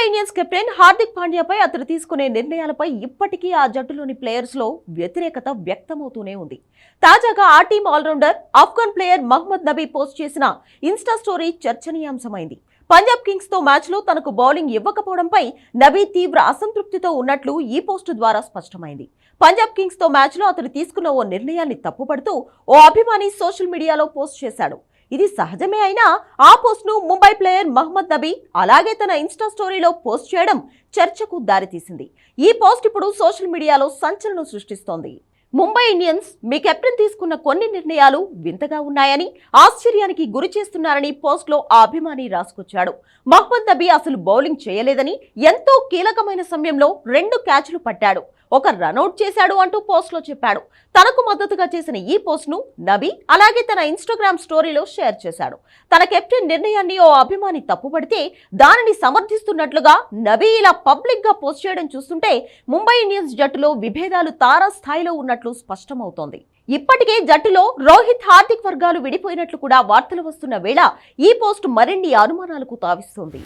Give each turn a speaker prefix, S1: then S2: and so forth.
S1: Mumbai Indians captain Hardik పాండ్యాపై అతను తీసుకునే నిర్ణయాలపై ఇప్పటికీ ఆ జట్టులోని ప్లేయర్స్లో వ్యతిరేకత వ్యక్తమవుతూనే ఉంది. తాజాగా ఆ team allrounder Afghan player Mohammad Nabi post చేసిన ఇన్స్టా స్టోరీ చర్చనీయాంశమైంది. పంజాబ్ కింగ్స్తో మ్యాచ్లో తనకు బౌలింగ్ ఇవ్వకపోవడంపై నబీ తీవ్ర అసంతృప్తితో ఉన్నట్లు ఈ పోస్టు ద్వారా స్పష్టమైంది. పంజాబ్ కింగ్స్తో మ్యాచ్ అతను తీసుకున్న ఓ నిర్ణయాన్ని తప్పుపడుతూ ఓ అభిమాని సోషల్ మీడియాలో పోస్ట్ చేశాడు. ఇది సహజమే అయినా ఆ పోస్ట్ను ముంబై ప్లేయర్ మహమ్మద్ నబీ అలాగే తన ఇన్స్టా స్టోరీలో పోస్ట్ చేయడం చర్చకు దారితీసింది. ఈ పోస్ట్ ఇప్పుడు సోషల్ మీడియాలో సంచలనం సృష్టిస్తోంది. ముంబై ఇండియన్స్ మీ కెప్టెన్ తీసుకున్న కొన్ని నిర్ణయాలు వింతగా ఉన్నాయని ఆశ్చర్యానికి గురి చేస్తున్నారని పోస్ట్లో ఆ అభిమాని రాసుకొచ్చాడు. మహమ్మద్ నబీ అసలు బౌలింగ్ చేయలేదని ఎంతో కీలకమైన సమయంలో రెండు క్యాచ్లు పట్టాడు. ఒక రనౌట్ చేశాడు అంటూ పోస్ట్లో చెప్పాడు. తనకు మద్దతుగా చేసిన ఈ పోస్ట్ను నబీ అలాగే తన ఇన్స్టాగ్రామ్ స్టోరీలో షేర్ చేశాడు. తన కెప్టెన్ నిర్ణయాన్ని ఓ అభిమాని తప్పుపడితే దానిని సమర్థిస్తున్నట్లుగా నబీ ఇలా పబ్లిక్గా పోస్ట్ చేయడం చూస్తుంటే ముంబై ఇండియన్స్ జట్టులో విభేదాలు తారాస్థాయిలో ఉన్నట్లు స్పష్టమవుతోంది. ఇప్పటికే జట్టులో రోహిత్ హార్దిక్ వర్గాలు విడిపోయినట్లు కూడా వార్తలు వస్తున్న వేళ ఈ పోస్ట్ మరిన్ని అనుమానాలకు తావిస్తోంది.